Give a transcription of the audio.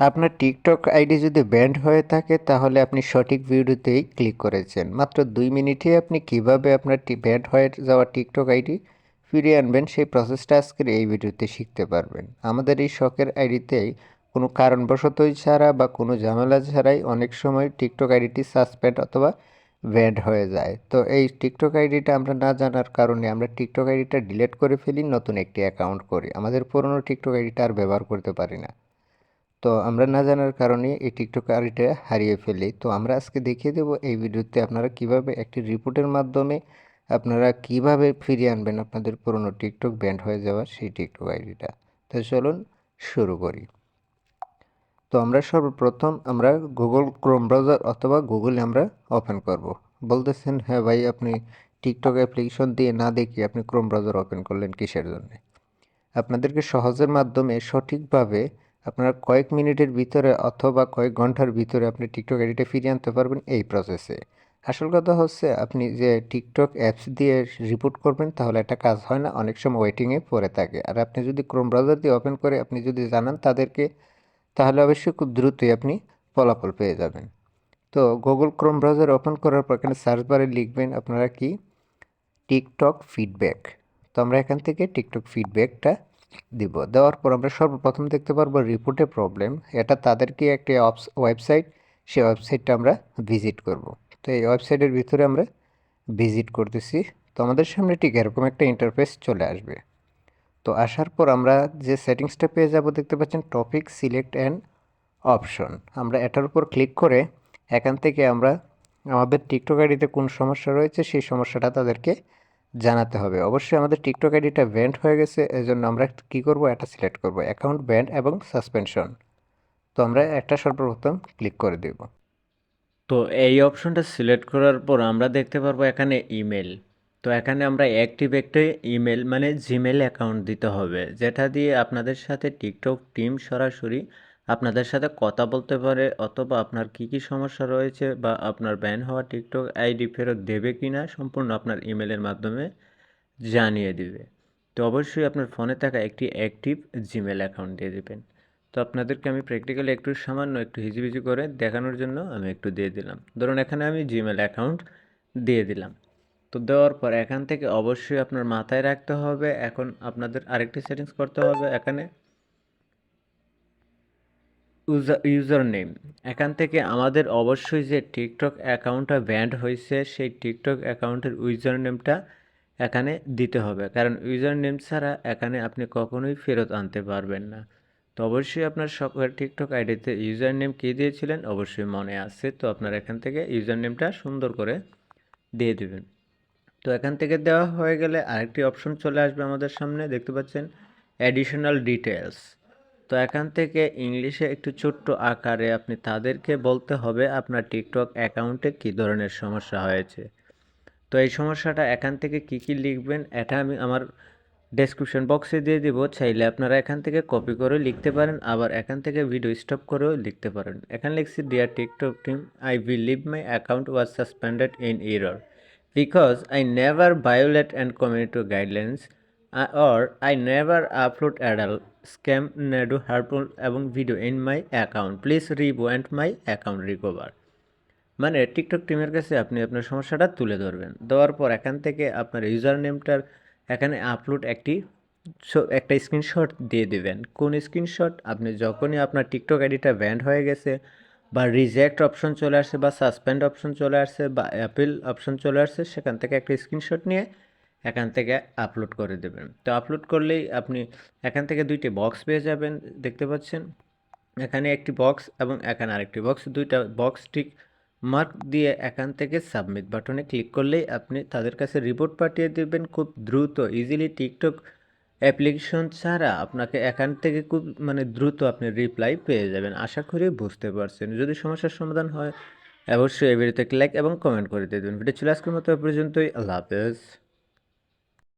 আপনার TikTok ID যদি band হয়ে থাকে, তাহলে আপনি সঠিক ভিডিওতেই ক্লিক করেছেন। মাত্র দুই মিনিটে আপনি কীভাবে আপনার ব্যান্ড হয়ে যাওয়া টিকটক আইডি ফিরিয়ে আনবেন, সেই প্রসেসটা আজকের এই ভিডিওতে শিখতে পারবেন। আমাদের এই শখের আইডিতেই কোনো কারণবশতই ছাড়া বা কোনো ঝামেলা ছাড়াই অনেক সময় টিকটক আইডিটি সাসপেন্ড অথবা ব্যান্ড হয়ে যায়। তো এই টিকটক আইডিটা আমরা না জানার কারণে আমরা টিকটক আইডিটা ডিলিট করে ফেলি, নতুন একটি অ্যাকাউন্ট করি। আমাদের পুরনো টিকটক আইডিটা আর ব্যবহার করতে পারি না। তো আমরা না জানার কারণে এই টিকটক আইডিটা হারিয়ে ফেলি। তো আমরা আজকে দেখিয়ে দেব এই ভিডিওতে আপনারা কীভাবে একটি রিপোর্টের মাধ্যমে আপনারা কীভাবে ফিরিয়ে আনবেন আপনাদের পুরনো টিকটক ব্যান্ড হয়ে যাওয়া সেই টিকটক আইডিটা। তো চলুন শুরু করি। তো আমরা সর্বপ্রথম আমরা গুগল ক্রোম ব্রাউজার অথবা গুগলে আমরা ওপেন করব। বলতেছেন হ্যাঁ ভাই, আপনি টিকটক অ্যাপ্লিকেশন দিয়ে না দেখি আপনি ক্রোম ব্রাউজার ওপেন করলেন কিসের জন্য? আপনাদেরকে সহজের মাধ্যমে সঠিকভাবে আপনারা কয়েক মিনিটের ভিতরে অথবা কয়েক ঘণ্টার ভিতরে আপনি টিকটক আইডিটা ফিরিয়ে আনতে পারবেন এই প্রসেসে আসল কথা হচ্ছে আপনি যে টিকটক অ্যাপস দিয়ে রিপোর্ট করবেন তাহলে একটা কাজ হয় না, অনেক সময় ওয়েটিংয়ে পড়ে থাকে। আর আপনি যদি ক্রোম ব্রাউজার দিয়ে ওপেন করে আপনি যদি জানান তাদেরকে, তাহলে অবশ্যই খুব দ্রুতই আপনি ফলাফল পেয়ে যাবেন। তো গুগল ক্রোম ব্রাউজার ওপেন করার পর এখানে সার্চ বারে লিখবেন আপনারা কি? টিকটক ফিডব্যাক তো আমরা এখান থেকে টিকটক ফিডব্যাকটা দিব। দেওয়ার পর আমরা সর্বপ্রথম দেখতে পারব রিপোর্টে প্রবলেম এটা তাদেরকে একটি অপস ওয়েবসাইট সেই ওয়েবসাইটটা আমরা ভিজিট করব। তো এই ওয়েবসাইটের ভিতরে আমরা ভিজিট করতেছি। তো আমাদের সামনে ঠিক এরকম একটা ইন্টারফেস চলে আসবে। তো আসার পর আমরা যে সেটিংসটা পেয়ে যাব দেখতে পাচ্ছেন টপিক সিলেক্ট অ্যান্ড অপশন আমরা এটার উপর ক্লিক করে এখান থেকে আমরা আমাদের টিকটক আইডিতে কোন সমস্যা রয়েছে, সেই সমস্যাটা তাদেরকে জানাতে হবে। অবশ্যই আমাদের টিকটক আইডিটা ব্যান্ড হয়ে গেছে, এজন্য আমরা কি করব? এটা সিলেক্ট করব, অ্যাকাউন্ট ব্যান্ড এবং সাসপেনশন। তো আমরা একটা সর্বপ্রথম ক্লিক করে দেব। তো এই অপশনটা সিলেক্ট করার পর আমরা দেখতে পারব এখানে ইমেল। তো এখানে আমরা অ্যাক্টিভ একটা ইমেল মানে জিমেল অ্যাকাউন্ট দিতে হবে, যেটা দিয়ে আপনাদের সাথে টিকটক টিম সরাসরি আপনাদের সাথে কথা বলতে পারে অথবা আপনার কি কি সমস্যা রয়েছে বা আপনার ব্যান হওয়া টিকটক আইডি ফেরত দেবে কি না সম্পূর্ণ আপনার ইমেলের মাধ্যমে জানিয়ে দিবে। তো অবশ্যই আপনার ফোনে থাকা একটি অ্যাক্টিভ জিমেল অ্যাকাউন্ট দিয়ে দেবেন। তো আপনাদেরকে আমি প্র্যাকটিক্যালি একটু সামান্য একটু হিজিবিজি করে দেখানোর জন্য আমি একটু দিয়ে দিলাম। ধরুন এখানে আমি জিমেল অ্যাকাউন্ট দিয়ে দিলাম। তো দেওয়ার পর এখান থেকে অবশ্যই আপনার মাথায় রাখতে হবে। এখন আপনাদের আরেকটি সেটিংস করতে হবে এখানে। ইউজার নেম এখান থেকে আমাদের অবশ্যই যে টিকটক অ্যাকাউন্টটা ব্যান্ড হয়েছে, সেই টিকটক অ্যাকাউন্টের ইউজার নেমটা এখানে দিতে হবে। কারণ ইউজার নেম ছাড়া এখানে আপনি কখনোই ফেরত আনতে পারবেন না। তো অবশ্যই আপনার সকলের টিকটক আইডিতে ইউজার নেম কী দিয়েছিলেন অবশ্যই মনে আছে। তো আপনার এখান থেকে ইউজার নেমটা সুন্দর করে দিয়ে দেবেন। তো এখান থেকে দেওয়া হয়ে গেলে আরেকটি অপশন চলে আসবে আমাদের সামনে। দেখতে পাচ্ছেন অ্যাডিশনাল ডিটেলস তো এখান থেকে ইংলিশে একটু ছোট্ট আকারে আপনি তাদেরকে বলতে হবে আপনার টিকটক অ্যাকাউন্টে কী ধরনের সমস্যা হয়েছে। তো এই সমস্যাটা এখান থেকে কি কি লিখবেন এটা আমি আমার ডেসক্রিপশন বক্সে দিয়ে দিব, চাইলে আপনারা এখান থেকে কপি করে লিখতে পারেন, আবার এখান থেকে ভিডিও স্টপ করেও লিখতে পারেন। এখানে লিখছি dear TikTok team I believe my account was suspended in error because I never violate and community guidelines or I never upload adult scam nedu harmful এবং video in my account please রিওয়ান্ট my account recover মানে TikTok টিমের কাছে আপনি আপনার সমস্যাটা তুলে ধরবেন। দেওয়ার পর এখান থেকে আপনার ইউজার নেমটার এখানে আপলোড একটি একটা স্ক্রিনশট দিয়ে দেবেন। কোন স্ক্রিনশট আপনি যখনই আপনার টিকটক আইডিটা ব্যান্ড হয়ে গেছে বা রিজেক্ট অপশন চলে আসছে বা সাসপেন্ড অপশন চলে আসছে বা অ্যাপিল অপশন চলে আসছে সেখান থেকে একটা স্ক্রিনশট নিয়ে এখান থেকে আপলোড করে দেবেন। তো আপলোড করলেই আপনি এখান থেকে দুইটি বক্স পেয়ে যাবেন, দেখতে পাচ্ছেন? এখানে একটি বক্স এবং এখানে আরেকটি বক্স দুইটা বক্স ঠিক মার্ক দিয়ে এখান থেকে সাবমিট বাটনে ক্লিক করলেই আপনি তাদের কাছে রিপোর্ট পাঠিয়ে দেবেন খুব দ্রুত। ইজিলি টিকটক অ্যাপ্লিকেশন ছাড়া আপনাকে এখান থেকে খুব মানে দ্রুত আপনি রিপ্লাই পেয়ে যাবেন। আশা করি বুঝতে পারছেন। যদি সমস্যার সমাধান হয়, অবশ্যই এই ভিডিওতে লাইক এবং কমেন্ট করে দিয়ে দেবেন। ভিডিও চলে আজকের মতো পর্যন্তই। আল্লাহ হাফেজ।